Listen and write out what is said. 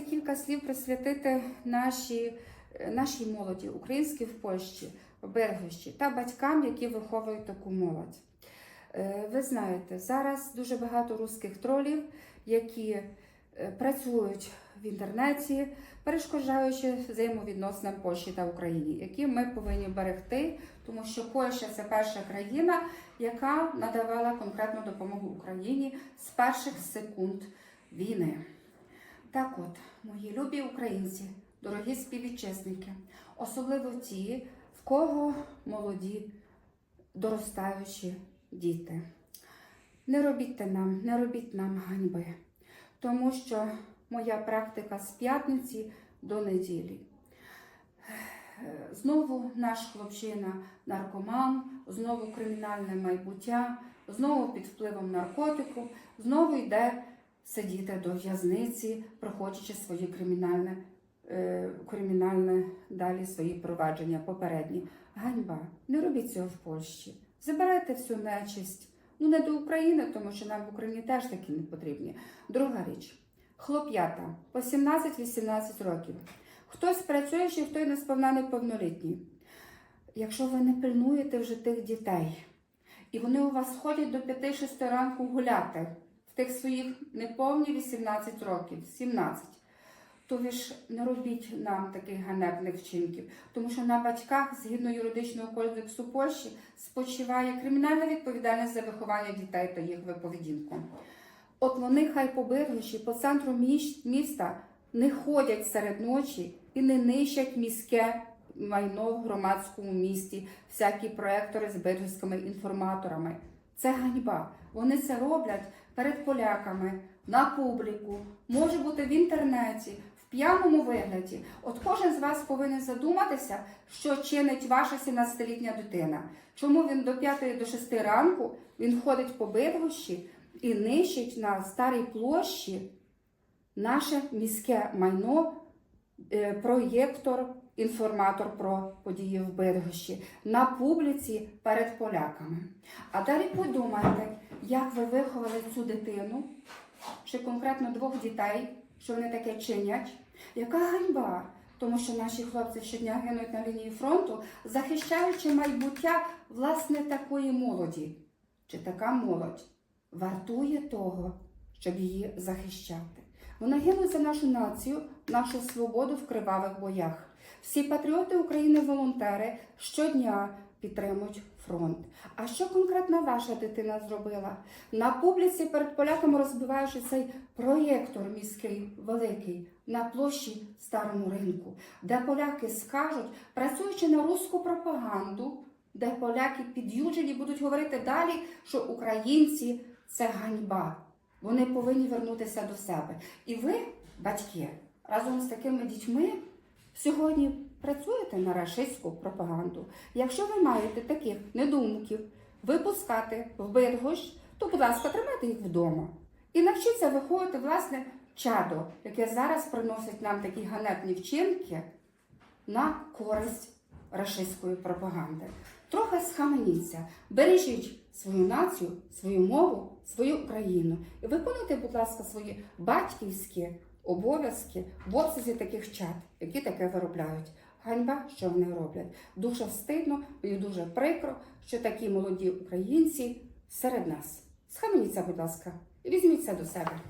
кілька слів присвятити нашій, нашій молоді, українській в Польщі, в Бергощі та батькам, які виховують таку молодь. Е, Ви знаєте, зараз дуже багато русських тролів, які е, працюють в інтернеті, перешкоджаючи взаємовідносинам Польщі та України, які ми повинні берегти, тому що Польща це перша країна, яка надавала конкретну допомогу Україні з перших секунд війни. Так от, мої любі українці, дорогі співвітчизники, особливо ті, в кого молоді доростаючі діти. Не робіть нам, не робіть нам ганьби, тому що моя практика з п'ятниці до неділі. Знову наш хлопчина наркоман, знову кримінальне майбуття, знову під впливом наркотику, знову йде сидіти до в'язниці, проходячи своє кримінальне, е, кримінальне далі свої провадження попередні. Ганьба, не робіть цього в Польщі. Забирайте всю нечисть. Ну не до України, тому що нам в Україні теж такі не потрібні. Друга річ. Хлоп'ята по 17-18 років. Хтось працюючий, хто й несповна неповнолітній. Якщо ви не пильнуєте вже тих дітей, і вони у вас ходять до 5-6 ранку гуляти тих своїх неповні 18 років, 17, то ви ж не робіть нам таких ганебних вчинків, тому що на батьках, згідно юридичного кодексу Польщі, спочиває кримінальна відповідальність за виховання дітей та їх поведінку. От вони хай по по центру міста не ходять серед ночі і не нищать міське майно в громадському місті, всякі проектори з биргівськими інформаторами. Це ганьба. Вони це роблять перед поляками, на публіку, може бути в інтернеті, в п'яному вигляді. От кожен з вас повинен задуматися, що чинить ваша 17-літня дитина. Чому він до 5 до 6 ранку він ходить по Биргощі і нищить на старій площі наше міське майно, е, проєктор, інформатор про події в Биргощі на публіці перед поляками. А далі подумайте, як ви виховали цю дитину, чи конкретно двох дітей, що вони таке чинять. Яка ганьба! Тому що наші хлопці щодня гинуть на лінії фронту, захищаючи майбуття власне такої молоді. Чи така молодь вартує того, щоб її захищати? Вони гинуть за нашу націю, нашу свободу в кривавих боях. Всі патріоти України, волонтери щодня підтримують фронт. А що конкретно ваша дитина зробила? На публіці перед поляками розбиваючи цей проєктор міський великий на площі Старому ринку, де поляки скажуть, працюючи на руську пропаганду, де поляки під'юджені будуть говорити далі, що українці це ганьба. Вони повинні вернутися до себе. І ви, батьки, разом з такими дітьми сьогодні працюєте на рашистську пропаганду. Якщо ви маєте таких недумків випускати в Биргощ, то, будь ласка, тримайте їх вдома. І навчіться виходити, власне, чадо, яке зараз приносить нам такі ганебні вчинки на користь рашистської пропаганди. Трохи схаменіться, бережіть свою націю, свою мову, свою країну і виконуйте, будь ласка, свої батьківські обов'язки в обсязі таких чат, які таке виробляють. Ганьба, що вони роблять. Дуже стидно і дуже прикро, що такі молоді українці серед нас. Схаменіться, будь ласка, і візьміть до себе.